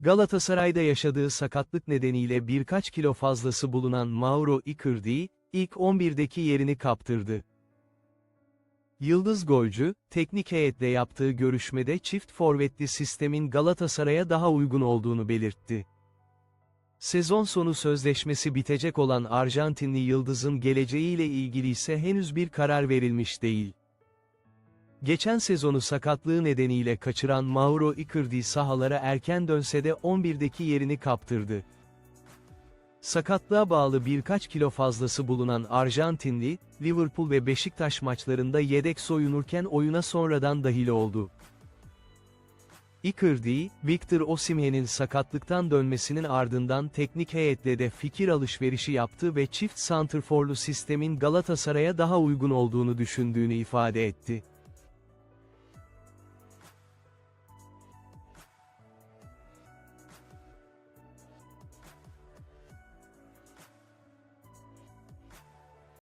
Galatasaray'da yaşadığı sakatlık nedeniyle birkaç kilo fazlası bulunan Mauro Icardi, ilk 11'deki yerini kaptırdı. Yıldız golcü, teknik heyetle yaptığı görüşmede çift forvetli sistemin Galatasaray'a daha uygun olduğunu belirtti. Sezon sonu sözleşmesi bitecek olan Arjantinli Yıldız'ın geleceğiyle ilgili ise henüz bir karar verilmiş değil. Geçen sezonu sakatlığı nedeniyle kaçıran Mauro Icardi sahalara erken dönse de 11'deki yerini kaptırdı. Sakatlığa bağlı birkaç kilo fazlası bulunan Arjantinli, Liverpool ve Beşiktaş maçlarında yedek soyunurken oyuna sonradan dahil oldu. Icardi, Victor Osimhen'in sakatlıktan dönmesinin ardından teknik heyetle de fikir alışverişi yaptı ve çift santrforlu sistemin Galatasaray'a daha uygun olduğunu düşündüğünü ifade etti.